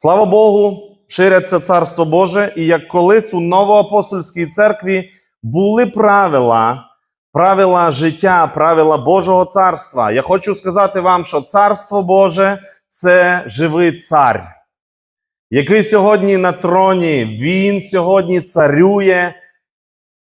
Слава Богу, ширяться Царство Боже, і як колись у Новоапостольській церкві були правила, правила життя, правила Божого царства. Я хочу сказати вам, що Царство Боже це живий цар, який сьогодні на троні, він сьогодні царює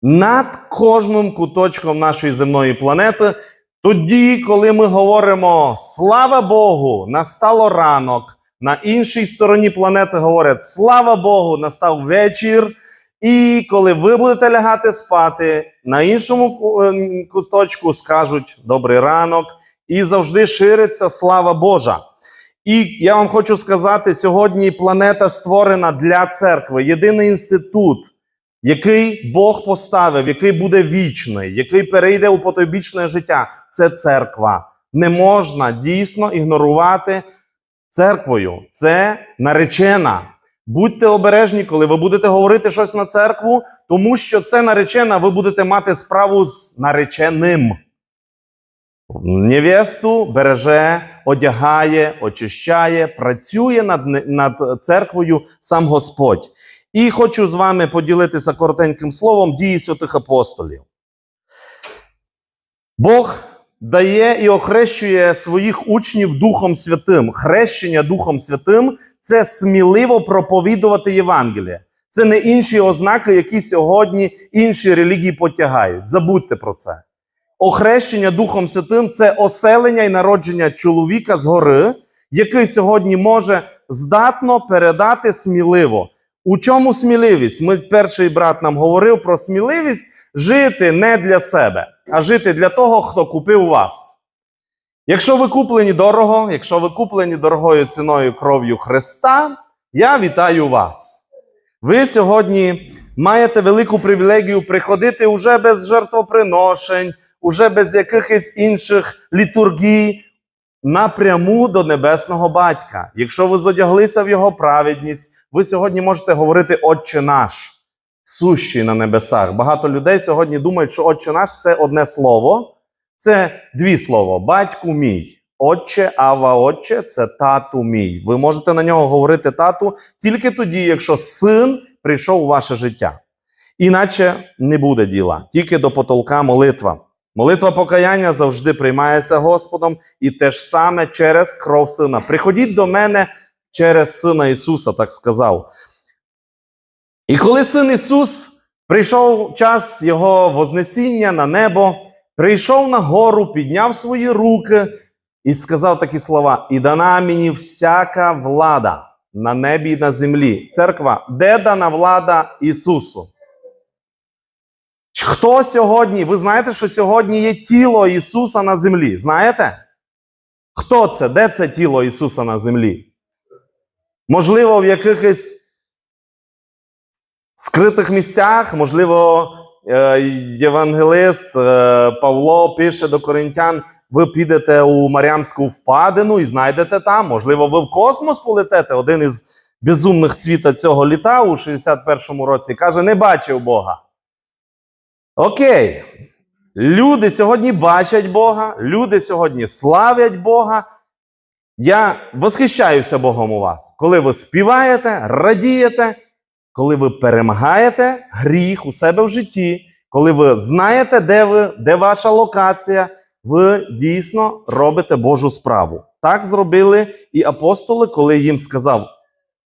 над кожним куточком нашої земної планети. Тоді, коли ми говоримо слава Богу, настало ранок. На іншій стороні планети говорять слава Богу, настав вечір. І коли ви будете лягати спати, на іншому ем, куточку скажуть добрий ранок, і завжди шириться слава Божа. І я вам хочу сказати: сьогодні планета створена для церкви, єдиний інститут, який Бог поставив, який буде вічний, який перейде у потойбічне життя. Це церква. Не можна дійсно ігнорувати церквою. Це наречена. Будьте обережні, коли ви будете говорити щось на церкву, тому що це наречена, ви будете мати справу з нареченим. Невесту береже, одягає, очищає, працює над, над церквою сам Господь. І хочу з вами поділитися коротеньким словом дії святих апостолів. Бог дає і охрещує своїх учнів Духом Святим. Хрещення Духом Святим це сміливо проповідувати Євангеліє. Це не інші ознаки, які сьогодні інші релігії потягають. Забудьте про це. Охрещення Духом Святим це оселення і народження чоловіка згори, який сьогодні може здатно передати сміливо. У чому сміливість? Ми перший брат нам говорив про сміливість жити не для себе, а жити для того, хто купив вас. Якщо ви куплені дорого, якщо ви куплені дорогою ціною кров'ю Христа, я вітаю вас. Ви сьогодні маєте велику привілегію приходити уже без жертвоприношень, уже без якихось інших літургій напряму до небесного батька. Якщо ви зодяглися в його праведність, ви сьогодні можете говорити Отче наш, сущий на небесах. Багато людей сьогодні думають, що Отче наш це одне слово, це дві слова: батьку мій. Отче, ава, отче, це тату мій. Ви можете на нього говорити тату тільки тоді, якщо син прийшов у ваше життя. Іначе не буде діла, тільки до потолка молитва. Молитва покаяння завжди приймається Господом, і те ж саме через кров сина. Приходіть до мене через Сина Ісуса, так сказав. І коли син Ісус прийшов час Його вознесіння на небо, прийшов на гору, підняв свої руки і сказав такі слова: І дана мені всяка влада на небі і на землі. Церква, де дана влада Ісусу? Хто сьогодні? Ви знаєте, що сьогодні є тіло Ісуса на землі? Знаєте? Хто це? Де це тіло Ісуса на землі? Можливо, в якихось скритих місцях, можливо, е, євангелист е, Павло пише до коринтян: ви підете у Маріамську впадину і знайдете там. Можливо, ви в космос полетите. Один із безумних цвіта цього літа у 61-му році каже: не бачив Бога. Окей. Люди сьогодні бачать Бога, люди сьогодні славять Бога. Я восхищаюся Богом у вас, коли ви співаєте, радієте, коли ви перемагаєте гріх у себе в житті, коли ви знаєте, де ви, де ваша локація, ви дійсно робите Божу справу. Так зробили і апостоли, коли їм сказав,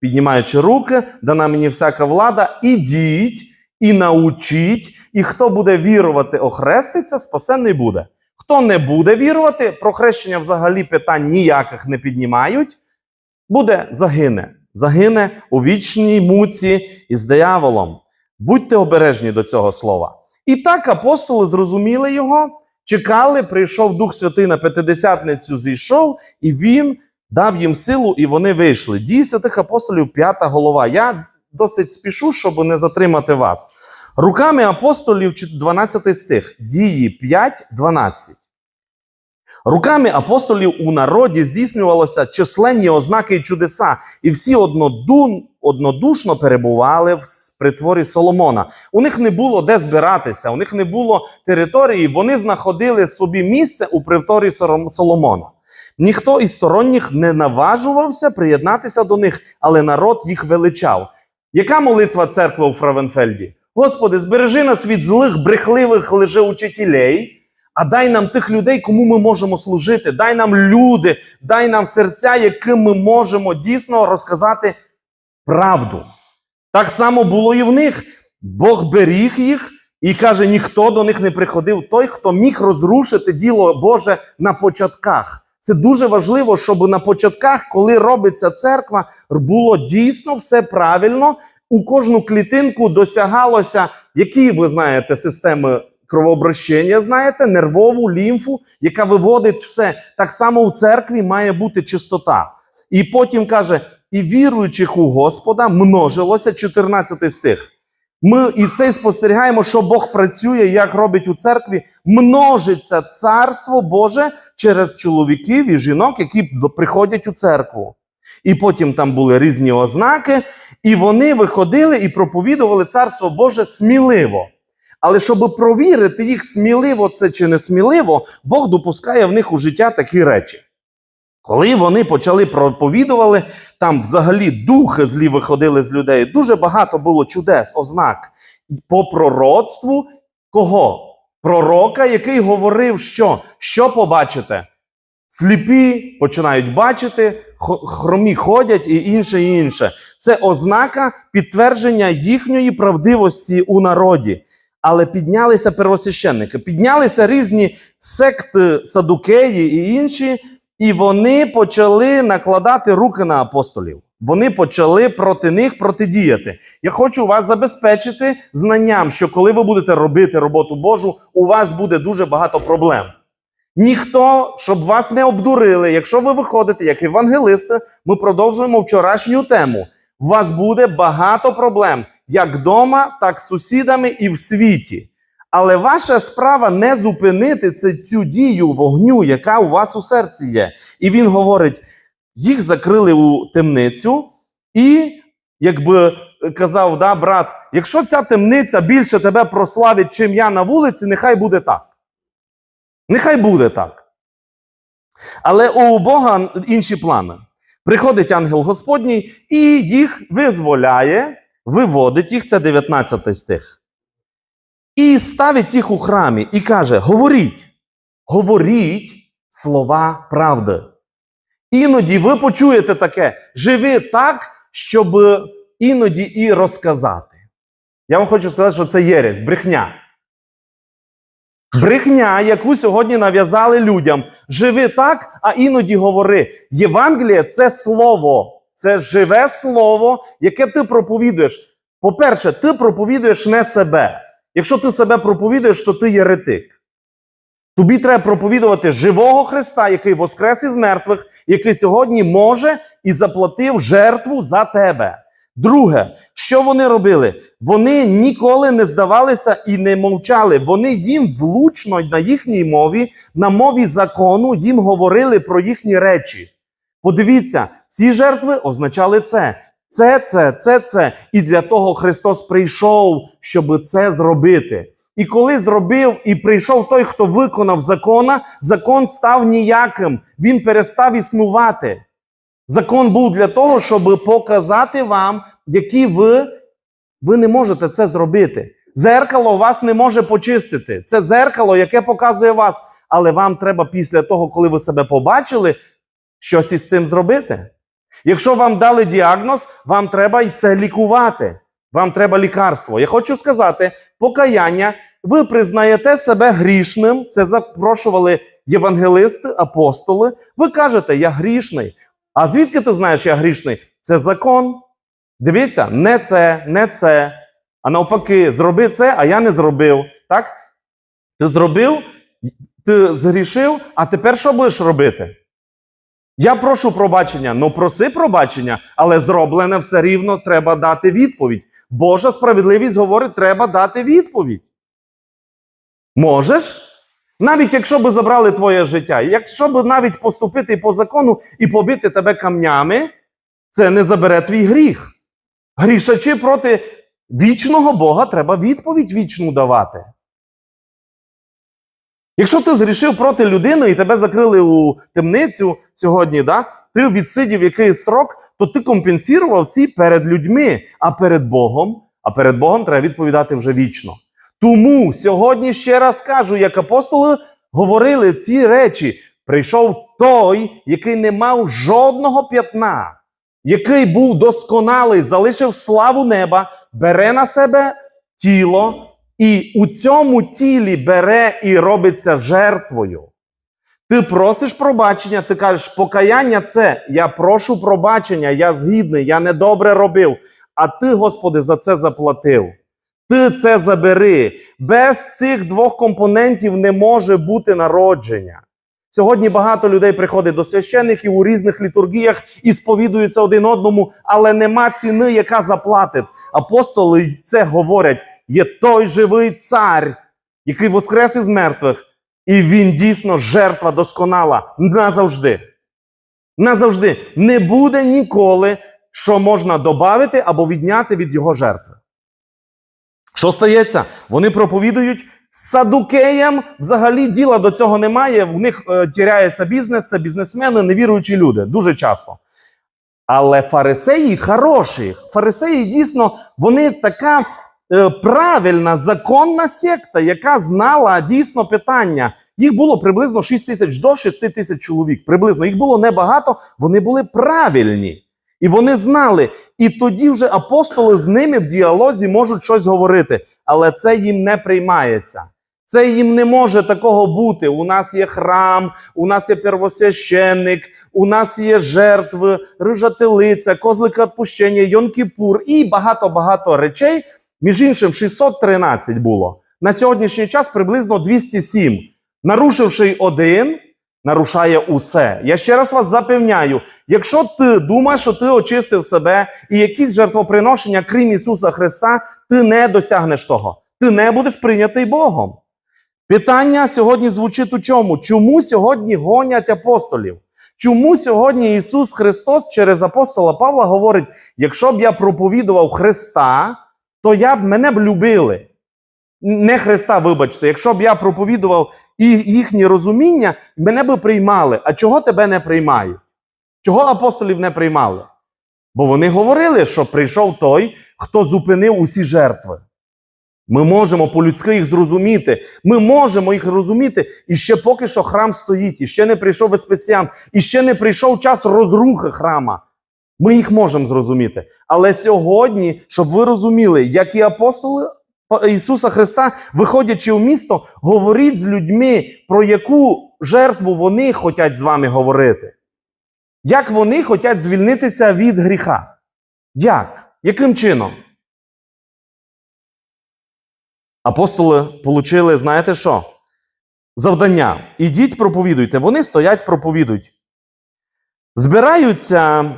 піднімаючи руки, дана мені всяка влада, ідіть і научіть, і хто буде вірувати, охреститься, спасенний буде. Хто не буде вірувати, про хрещення взагалі питань ніяких не піднімають, буде загине. Загине у вічній муці із дияволом. Будьте обережні до цього слова. І так апостоли зрозуміли його, чекали, прийшов Дух Святий на П'ятидесятницю, зійшов, і він дав їм силу, і вони вийшли. Дії святих апостолів, п'ята голова. Я досить спішу, щоб не затримати вас. Руками апостолів, 12 стих, дії 5, 12. Руками апостолів у народі здійснювалося численні ознаки і чудеса, і всі однодушно перебували в притворі Соломона. У них не було де збиратися, у них не було території. Вони знаходили собі місце у притворі Соломона. Ніхто із сторонніх не наважувався приєднатися до них, але народ їх величав. Яка молитва церкви у Фравенфельді? Господи, збережи нас від злих, брехливих лжеучителей, а дай нам тих людей, кому ми можемо служити. Дай нам люди, дай нам серця, яким ми можемо дійсно розказати правду. Так само було і в них. Бог беріг їх і каже: ніхто до них не приходив. Той, хто міг розрушити діло Боже на початках. Це дуже важливо, щоб на початках, коли робиться церква, було дійсно все правильно. У кожну клітинку досягалося, які ви знаєте системи кровообращення, знаєте, нервову, лімфу, яка виводить все. Так само у церкві має бути чистота. І потім каже: і віруючих у Господа множилося 14 стих. Ми і це спостерігаємо, що Бог працює, як робить у церкві, множиться царство Боже через чоловіків і жінок, які приходять у церкву. І потім там були різні ознаки, і вони виходили і проповідували царство Боже сміливо. Але щоб провірити їх, сміливо це чи не сміливо, Бог допускає в них у життя такі речі. Коли вони почали проповідували, там взагалі духи злі виходили з людей. Дуже багато було чудес, ознак. По пророцтву кого? Пророка, який говорив, що що побачите? Сліпі починають бачити, хромі ходять і інше, і інше. Це ознака підтвердження їхньої правдивості у народі. Але піднялися первосвященники, піднялися різні секти, садукеї і інші, і вони почали накладати руки на апостолів. Вони почали проти них протидіяти. Я хочу вас забезпечити знанням, що коли ви будете робити роботу Божу, у вас буде дуже багато проблем. Ніхто, щоб вас не обдурили, якщо ви виходите як евангелисти, ми продовжуємо вчорашню тему. У вас буде багато проблем як вдома, так з сусідами і в світі. Але ваша справа не зупинити це, цю дію вогню, яка у вас у серці є. І він говорить: їх закрили у темницю, і, якби казав, да, брат, якщо ця темниця більше тебе прославить, чим я на вулиці, нехай буде так. Нехай буде так. Але у Бога інші плани. Приходить ангел Господній і їх визволяє, виводить їх, це 19 стих. І ставить їх у храмі і каже: Говоріть, говоріть слова правди. Іноді ви почуєте таке: живи так, щоб іноді і розказати. Я вам хочу сказати, що це єресь, брехня. Брехня, яку сьогодні нав'язали людям. Живи так, а іноді говори. Євангеліє це слово, це живе слово, яке ти проповідуєш. По-перше, ти проповідуєш не себе. Якщо ти себе проповідуєш, то ти єретик. Тобі треба проповідувати живого Христа, який воскрес із мертвих, який сьогодні може і заплатив жертву за тебе. Друге, що вони робили? Вони ніколи не здавалися і не мовчали. Вони їм влучно на їхній мові, на мові закону, їм говорили про їхні речі. Подивіться, ці жертви означали це. Це, це, це, це. І для того Христос прийшов, щоб це зробити. І коли зробив і прийшов той, хто виконав закона, закон став ніяким. Він перестав існувати. Закон був для того, щоб показати вам, які ви, ви не можете це зробити. Зеркало вас не може почистити. Це зеркало, яке показує вас. Але вам треба після того, коли ви себе побачили, щось із цим зробити. Якщо вам дали діагноз, вам треба і це лікувати. Вам треба лікарство. Я хочу сказати, покаяння, ви признаєте себе грішним. Це запрошували євангелисти, апостоли. Ви кажете, я грішний. А звідки ти знаєш, я грішний? Це закон. Дивіться, не це, не це. А навпаки, зроби це, а я не зробив. Так? Ти зробив, ти згрішив, а тепер що будеш робити? Я прошу пробачення, ну проси пробачення, але зроблене все рівно треба дати відповідь. Божа справедливість говорить, треба дати відповідь. Можеш? Навіть якщо би забрали твоє життя, якщо б навіть поступити по закону і побити тебе камнями, це не забере твій гріх. Грішачи проти вічного Бога треба відповідь вічну давати. Якщо ти зрішив проти людини і тебе закрили у темницю сьогодні, да, ти відсидів якийсь срок, то ти компенсував ці перед людьми, а перед Богом, а перед Богом треба відповідати вже вічно. Тому сьогодні ще раз кажу, як апостоли говорили ці речі, прийшов той, який не мав жодного п'ятна, який був досконалий, залишив славу неба, бере на себе тіло, і у цьому тілі бере і робиться жертвою. Ти просиш пробачення, ти кажеш, покаяння це я прошу пробачення, я згідний, я недобре робив. А ти, Господи, за це заплатив. Ти це забери. Без цих двох компонентів не може бути народження. Сьогодні багато людей приходить до священників у різних літургіях і сповідуються один одному, але нема ціни, яка заплатить. Апостоли це говорять: є той живий цар, який воскрес із мертвих, і він дійсно жертва досконала назавжди. Назавжди не буде ніколи, що можна додати або відняти від його жертви. Що стається? Вони проповідують садукеям, взагалі діла до цього немає. В них е, тіряється бізнес, це бізнесмени, невіруючі люди, дуже часто. Але фарисеї хороші. Фарисеї дійсно вони така правильна законна секта, яка знала дійсно питання. Їх було приблизно 6 тисяч до 6 тисяч чоловік. Приблизно їх було небагато, вони були правильні. І вони знали, і тоді вже апостоли з ними в діалозі можуть щось говорити, але це їм не приймається. Це їм не може такого бути. У нас є храм, у нас є первосвященник, у нас є жертви, рижа телиця, козлика відпущення, Йон-Кіпур і багато-багато речей. Між іншим, 613 було. На сьогоднішній час приблизно 207. Нарушивши один, нарушає усе. Я ще раз вас запевняю: якщо ти думаєш, що ти очистив себе і якісь жертвоприношення, крім Ісуса Христа, ти не досягнеш того. Ти не будеш прийнятий Богом. Питання сьогодні звучить у чому? Чому сьогодні гонять апостолів? Чому сьогодні Ісус Христос через апостола Павла говорить: якщо б я проповідував Христа, то я б мене б любили. Не Христа, вибачте, якщо б я проповідував і їхні розуміння, мене би приймали. А чого тебе не приймають? Чого апостолів не приймали? Бо вони говорили, що прийшов той, хто зупинив усі жертви. Ми можемо по-людськи їх зрозуміти. Ми можемо їх розуміти. І ще поки що храм стоїть, і ще не прийшов Веспесіан, і ще не прийшов час розрухи храма. Ми їх можемо зрозуміти. Але сьогодні, щоб ви розуміли, як і апостоли Ісуса Христа, виходячи в місто, говоріть з людьми, про яку жертву вони хочуть з вами говорити. Як вони хочуть звільнитися від гріха? Як? Яким чином? Апостоли получили, знаєте що? Завдання. Ідіть, проповідуйте. Вони стоять, проповідують. Збираються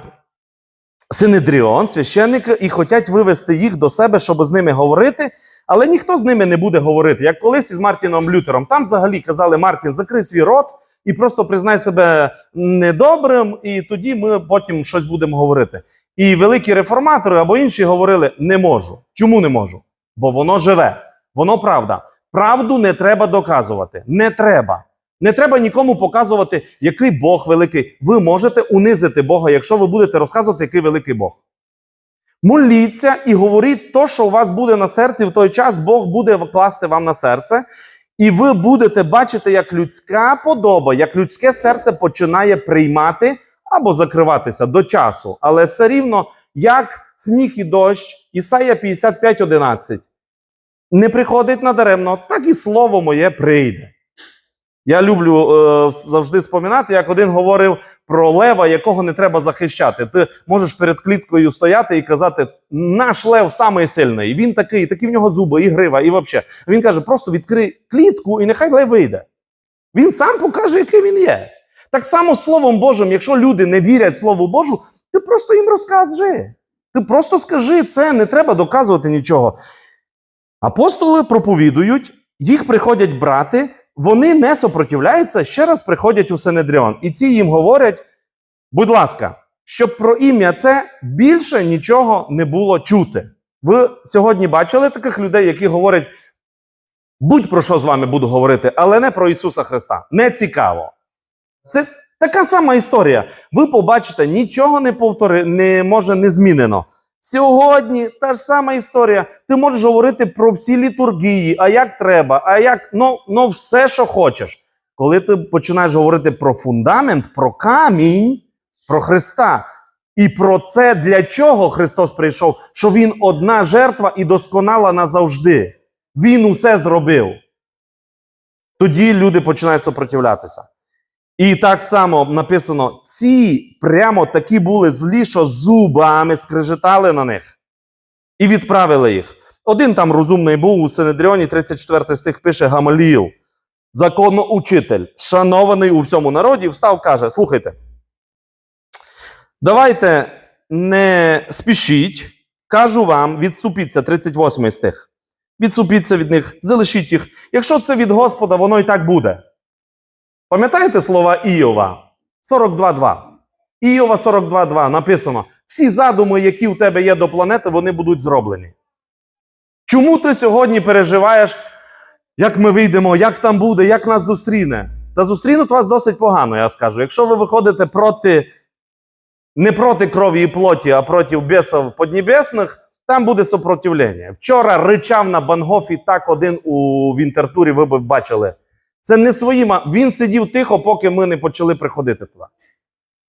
Синедріон, священники, і хочуть вивести їх до себе, щоб з ними говорити, але ніхто з ними не буде говорити. Як колись із Мартіном Лютером. Там взагалі казали: Мартін, закрий свій рот і просто признай себе недобрим, і тоді ми потім щось будемо говорити. І великі реформатори або інші говорили: не можу. Чому не можу? Бо воно живе. Воно правда. Правду не треба доказувати. Не треба. Не треба нікому показувати, який Бог великий. Ви можете унизити Бога, якщо ви будете розказувати, який великий Бог. Моліться і говоріть то, що у вас буде на серці в той час, Бог буде класти вам на серце. І ви будете бачити, як людська подоба, як людське серце починає приймати або закриватися до часу. Але все рівно, як сніг і дощ, Ісая 55.11 не приходить надаремно, так і слово моє прийде. Я люблю е, завжди споминати, як один говорив про лева, якого не треба захищати. Ти можеш перед кліткою стояти і казати: наш лев самий сильний. Він такий, такі в нього зуби, і грива, і взагалі. Він каже: просто відкрий клітку і нехай лев вийде. Він сам покаже, який він є. Так само Словом Божим, якщо люди не вірять Слову Божу, ти просто їм розкажи. Ти просто скажи це, не треба доказувати нічого. Апостоли проповідують, їх приходять брати, вони не сопротивляються, ще раз приходять у Синедріон. І ці їм говорять: будь ласка, щоб про ім'я це більше нічого не було чути. Ви сьогодні бачили таких людей, які говорять: Будь про що з вами буду говорити, але не про Ісуса Христа. Не цікаво. Це така сама історія. Ви побачите, нічого не повтори, не може не змінено. Сьогодні та ж сама історія. Ти можеш говорити про всі літургії, а як треба, а як ну, ну все, що хочеш. Коли ти починаєш говорити про фундамент, про камінь, про Христа, і про це, для чого Христос прийшов, що Він одна жертва і досконала назавжди. Він усе зробив. Тоді люди починають супротивлятися. І так само написано: ці прямо такі були злі, що зубами скрежетали на них і відправили їх. Один там розумний був у Синедріоні, 34 стих пише Гамаліл, законоучитель, шанований у всьому народі, встав, каже: Слухайте, давайте не спішіть, кажу вам, відступіться, 38 стих. Відступіться від них, залишіть їх. Якщо це від Господа, воно і так буде. Пам'ятаєте слова Іова? 42.2. Іова 42.2 написано: всі задуми, які у тебе є до планети, вони будуть зроблені. Чому ти сьогодні переживаєш, як ми вийдемо, як там буде, як нас зустріне? Та зустрінуть вас досить погано, я скажу. Якщо ви виходите проти, не проти крові і плоті, а проти бісів поднебесних, там буде супротивлення. Вчора ричав на Бангофі так один у Вінтертурі, ви б бачили. Це не своїма. Він сидів тихо, поки ми не почали приходити туди.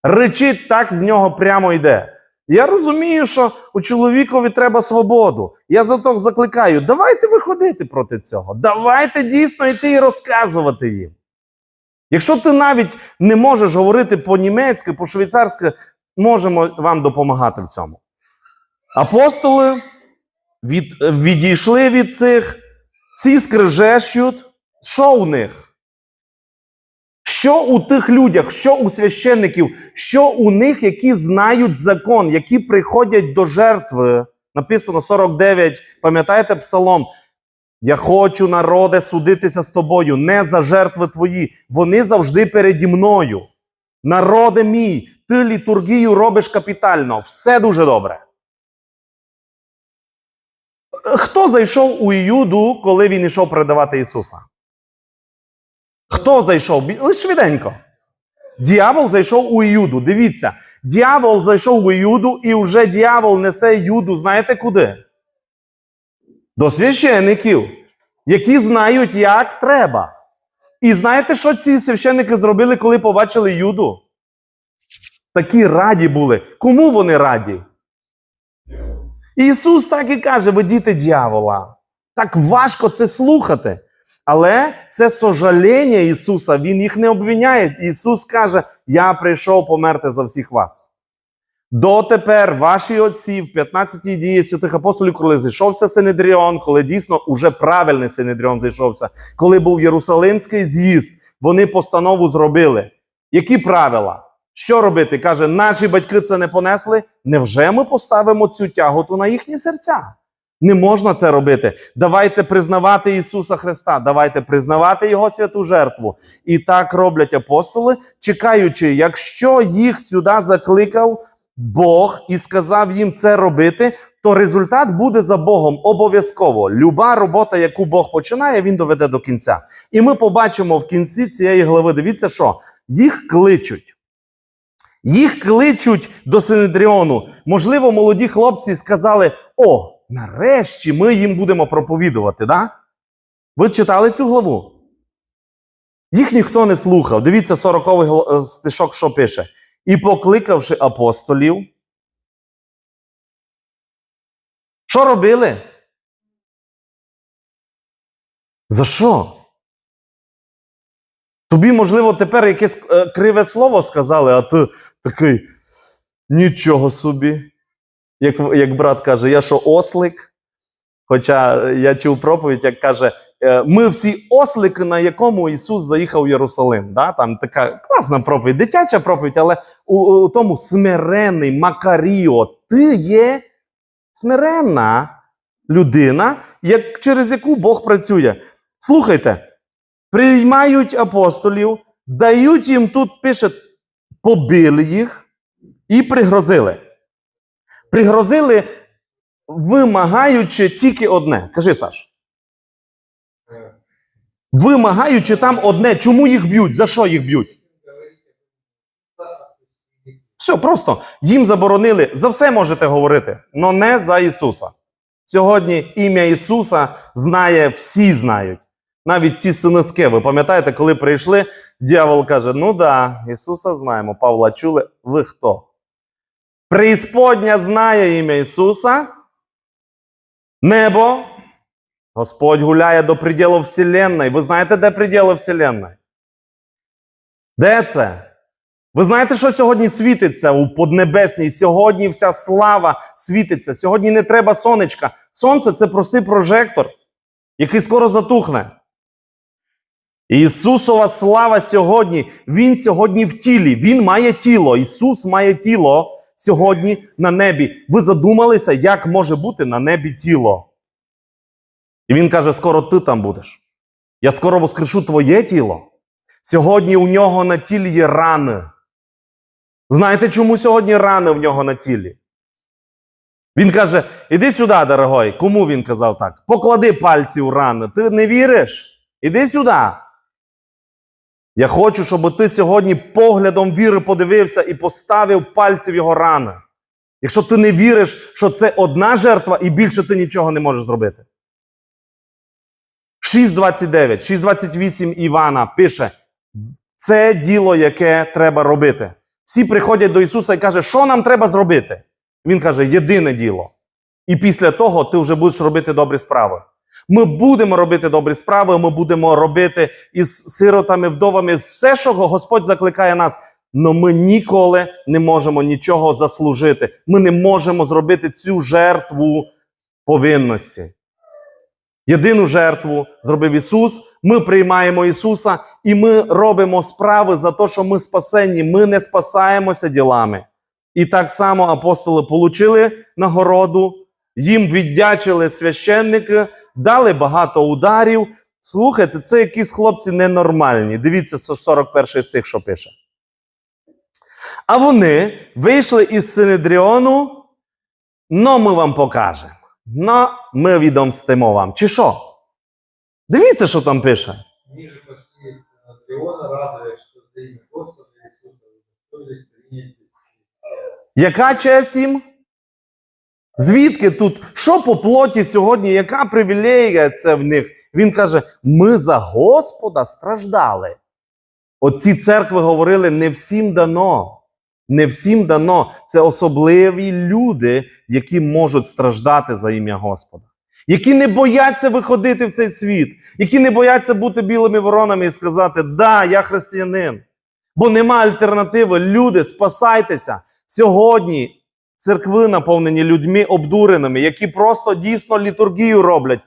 Ричить так з нього прямо йде. Я розумію, що у чоловікові треба свободу. Я зато закликаю, давайте виходити проти цього. Давайте дійсно йти і розказувати їм. Якщо ти навіть не можеш говорити по-німецьки, по-швейцарськи, можемо вам допомагати в цьому. Апостоли від, відійшли від цих, ці скрежещуть. Що у них? Що у тих людях, що у священників, що у них, які знають закон, які приходять до жертви? Написано 49, пам'ятаєте псалом? Я хочу, народе, судитися з тобою, не за жертви твої. Вони завжди переді мною. Народе мій, ти літургію робиш капітально, все дуже добре. Хто зайшов у Іуду, коли він йшов передавати Ісуса? Хто зайшов? Лише швиденько. Діявол зайшов у Іуду. Дивіться, діявол зайшов у Іуду, і вже діявол несе Іуду, знаєте куди? До священиків, які знають, як треба. І знаєте, що ці священники зробили, коли побачили Юду? Такі раді були. Кому вони раді? Ісус так і каже: ви діти дьявола. Так важко це слухати. Але це сожаління Ісуса, Він їх не обвиняє. Ісус каже: Я прийшов померти за всіх вас. Дотепер ваші отці в 15 дії святих апостолів, коли зайшовся Синедріон, коли дійсно уже правильний Синедріон зайшовся, коли був Єрусалимський з'їзд, вони постанову зробили. Які правила? Що робити? Каже, наші батьки це не понесли. Невже ми поставимо цю тяготу на їхні серця? Не можна це робити. Давайте признавати Ісуса Христа, давайте признавати Його святу жертву. І так роблять апостоли, чекаючи, якщо їх сюди закликав Бог і сказав їм це робити, то результат буде за Богом обов'язково. Люба робота, яку Бог починає, він доведе до кінця. І ми побачимо в кінці цієї глави. Дивіться, що їх кличуть. Їх кличуть до Синедріону. Можливо, молоді хлопці сказали: О, нарешті ми їм будемо проповідувати. Да? Ви читали цю главу? Їх ніхто не слухав. Дивіться, 40-й стишок, що пише. І покликавши апостолів. Що робили? За що? Тобі, можливо, тепер якесь е, криве слово сказали, а ти такий нічого собі. Як, як брат каже, я що ослик? Хоча я чув проповідь, як каже, е, ми всі ослики, на якому Ісус заїхав в Єрусалим. Да? Там така класна проповідь, дитяча проповідь, але у, у тому смирений Макаріо, ти є смиренна людина, як, через яку Бог працює. Слухайте, приймають апостолів, дають їм тут, пише, побили їх і пригрозили. Пригрозили, вимагаючи тільки одне. Кажи, Саш. Вимагаючи там одне, чому їх б'ють? За що їх б'ють? Все, просто їм заборонили. За все можете говорити, але не за Ісуса. Сьогодні ім'я Ісуса знає, всі знають. Навіть ті синиски. Ви пам'ятаєте, коли прийшли, дьявол каже: Ну да, Ісуса знаємо. Павла чули, ви хто? Преісподня знає ім'я Ісуса. Небо. Господь гуляє до приділу Вселенної. Ви знаєте, де приділи Вселенної? Де це? Ви знаєте, що сьогодні світиться у Поднебесній? Сьогодні вся слава світиться. Сьогодні не треба сонечка. Сонце це простий прожектор, який скоро затухне. Ісусова слава сьогодні, Він сьогодні в тілі. Він має тіло. Ісус має тіло сьогодні на небі. Ви задумалися, як може бути на небі тіло? І Він каже: скоро ти там будеш. Я скоро воскрешу твоє тіло. Сьогодні у нього на тілі є рани. Знаєте, чому сьогодні рани в нього на тілі? Він каже: Іди сюди, дорогой. Кому він казав так? Поклади пальці у рани. Ти не віриш? Іди сюди. Я хочу, щоб ти сьогодні поглядом віри подивився і поставив пальці в його рани. Якщо ти не віриш, що це одна жертва і більше ти нічого не можеш зробити. 6.29, 6.28 Івана пише: це діло, яке треба робити. Всі приходять до Ісуса і кажуть, що нам треба зробити? Він каже, єдине діло. І після того ти вже будеш робити добрі справи. Ми будемо робити добрі справи, ми будемо робити із сиротами, вдовами, все, що Господь закликає нас. Но ми ніколи не можемо нічого заслужити. Ми не можемо зробити цю жертву повинності. Єдину жертву зробив Ісус. Ми приймаємо Ісуса і ми робимо справи за те, що ми спасенні. Ми не спасаємося ділами. І так само апостоли отримали нагороду, їм віддячили священники, дали багато ударів. Слухайте, це якісь хлопці ненормальні. Дивіться 41 стих, що пише. А вони вийшли із Синедріону, но ми вам покажемо. Но ми відомстимо вам. Чи що? Дивіться, що там пише. Ниже пошли из Синодриона, радуясь, что за имя Господа Иисуса удостоились Яка честь їм? Звідки тут? Що по плоті сьогодні? Яка привілея це в них? Він каже: ми за Господа страждали. Оці церкви говорили: не всім дано. Не всім дано. Це особливі люди, які можуть страждати за ім'я Господа, які не бояться виходити в цей світ, які не бояться бути білими воронами і сказати: Да, я християнин. Бо нема альтернативи. Люди, спасайтеся. Сьогодні церкви наповнені людьми обдуреними, які просто дійсно літургію роблять.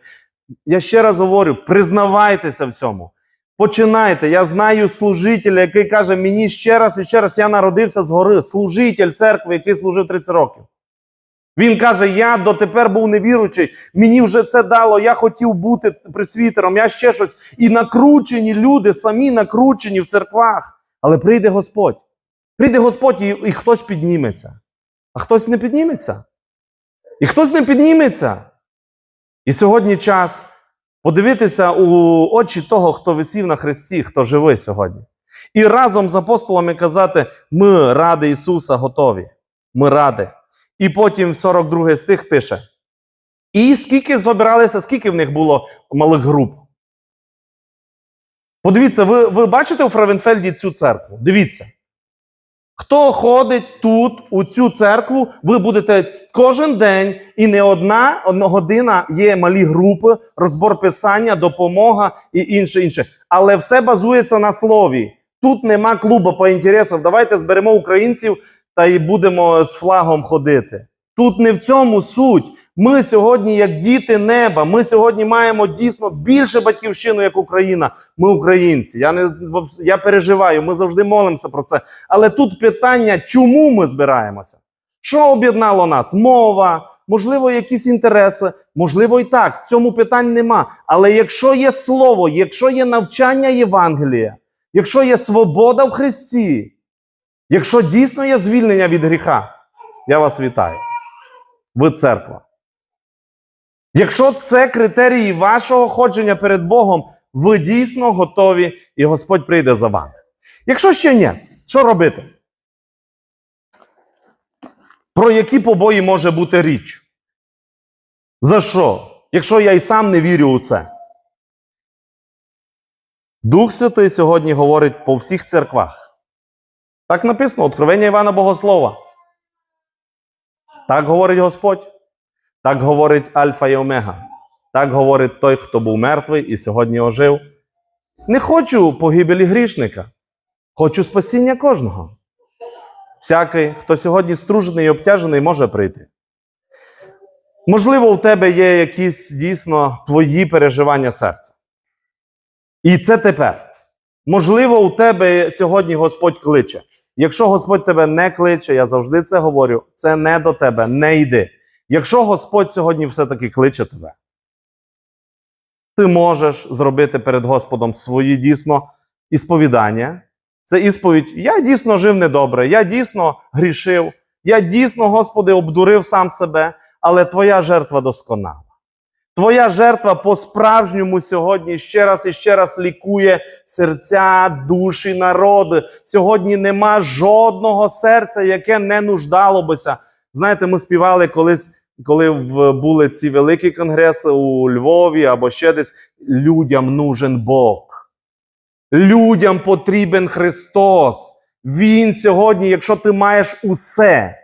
Я ще раз говорю: признавайтеся в цьому. Починайте. Я знаю служителя, який каже мені ще раз і ще раз, я народився згори, служитель церкви, який служив 30 років. Він каже: Я дотепер був невіруючий, мені вже це дало, я хотів бути пресвітером, я ще щось. І накручені люди, самі накручені в церквах. Але прийде Господь. Прийде Господь і, і хтось підніметься, а хтось не підніметься. І хтось не підніметься. І сьогодні час подивитися у очі того, хто висів на хресті, хто живий сьогодні. І разом з апостолами казати: ми ради Ісуса готові. Ми ради. І потім 42 стих пише: І скільки збиралися, скільки в них було малих груп? Подивіться, ви, ви бачите у Фравенфельді цю церкву? Дивіться. Хто ходить тут, у цю церкву, ви будете кожен день, і не одна, одна година є малі групи, розбор писання, допомога і інше інше. Але все базується на слові. Тут нема клубу по інтересам. Давайте зберемо українців та і будемо з флагом ходити. Тут не в цьому суть. Ми сьогодні, як діти неба, ми сьогодні маємо дійсно більше батьківщину, як Україна. Ми українці. Я не я переживаю, ми завжди молимося про це. Але тут питання, чому ми збираємося? Що об'єднало нас? Мова, можливо, якісь інтереси, можливо, і так. Цьому питань нема. Але якщо є слово, якщо є навчання Євангелія, якщо є свобода в Христі, якщо дійсно є звільнення від гріха, я вас вітаю. Ви церква. Якщо це критерії вашого ходження перед Богом, ви дійсно готові, і Господь прийде за вами. Якщо ще ні, що робити? Про які побої може бути річ? За що? Якщо я й сам не вірю у це. Дух Святий сьогодні говорить по всіх церквах. Так написано, Откровення Івана Богослова. Так говорить Господь. Так говорить Альфа і Омега. Так говорить той, хто був мертвий і сьогодні ожив. Не хочу погибелі грішника. Хочу спасіння кожного. Всякий, хто сьогодні стружений і обтяжений, може прийти. Можливо, у тебе є якісь дійсно твої переживання серця. І це тепер. Можливо, у тебе сьогодні Господь кличе. Якщо Господь тебе не кличе, я завжди це говорю, це не до тебе, не йди. Якщо Господь сьогодні все-таки кличе тебе, ти можеш зробити перед Господом свої дійсно ісповідання. Це ісповідь. Я дійсно жив недобре, я дійсно грішив, я дійсно, Господи, обдурив сам себе, але Твоя жертва досконала. Твоя жертва по-справжньому сьогодні ще раз і ще раз лікує серця, душі, народи. Сьогодні нема жодного серця, яке не нуждало бися. Знаєте, ми співали колись, коли були ці великі конгреси у Львові або ще десь. Людям нужен Бог. Людям потрібен Христос. Він сьогодні, якщо ти маєш усе,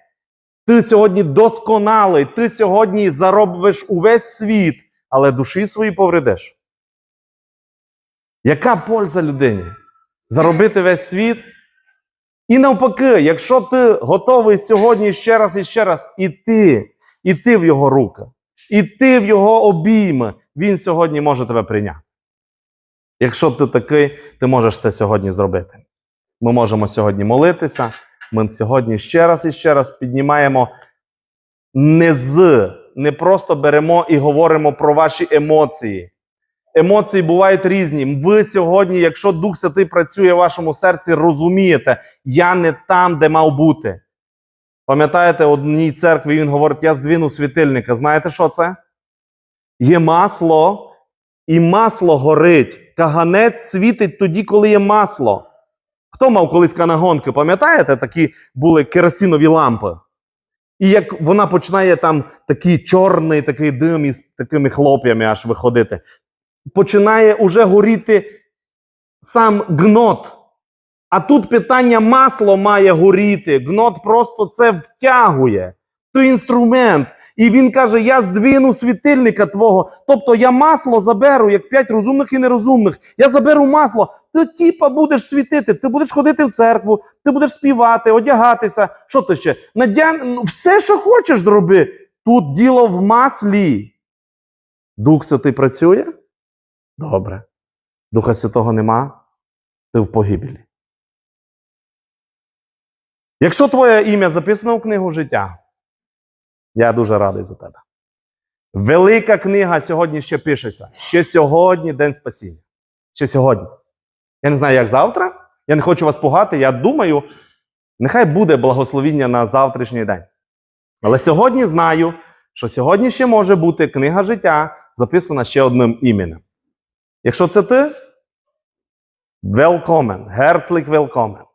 ти сьогодні досконалий, ти сьогодні заробиш увесь світ, але душі свої повредиш. Яка польза людині? Заробити весь світ? І навпаки, якщо ти готовий сьогодні ще раз і ще раз іти, іти в його руки, іти в його обійми, він сьогодні може тебе прийняти. Якщо ти такий, ти можеш це сьогодні зробити. Ми можемо сьогодні молитися. Ми сьогодні ще раз і ще раз піднімаємо не з, не просто беремо і говоримо про ваші емоції. Емоції бувають різні. Ви сьогодні, якщо Дух Святий працює в вашому серці, розумієте, я не там, де мав бути. Пам'ятаєте, в одній церкві він говорить: я здвину світильника. Знаєте, що це? Є масло, і масло горить. Каганець світить тоді, коли є масло. Хто мав колись канагонки, пам'ятаєте, такі були керосинові лампи? І як вона починає там такий чорний такий дим із такими хлоп'ями аж виходити, починає уже горіти сам гнот. А тут питання масло має горіти. Гнот просто це втягує. Це інструмент. І він каже: Я здвину світильника твого. Тобто я масло заберу, як п'ять розумних і нерозумних. Я заберу масло. Ти тіпа будеш світити, ти будеш ходити в церкву, ти будеш співати, одягатися. Що ти ще? Надя... ну, Все, що хочеш, зроби. Тут діло в маслі. Дух Святий працює? Добре. Духа Святого нема, ти в погибелі. Якщо твоє ім'я записано в книгу життя, я дуже радий за тебе. Велика книга сьогодні ще пишеться. Ще сьогодні день спасіння. Ще сьогодні. Я не знаю, як завтра. Я не хочу вас пугати. Я думаю, нехай буде благословіння на завтрашній день. Але сьогодні знаю, що сьогодні ще може бути книга життя, записана ще одним іменем. Якщо це ти, велкомен, герцлик велкомен.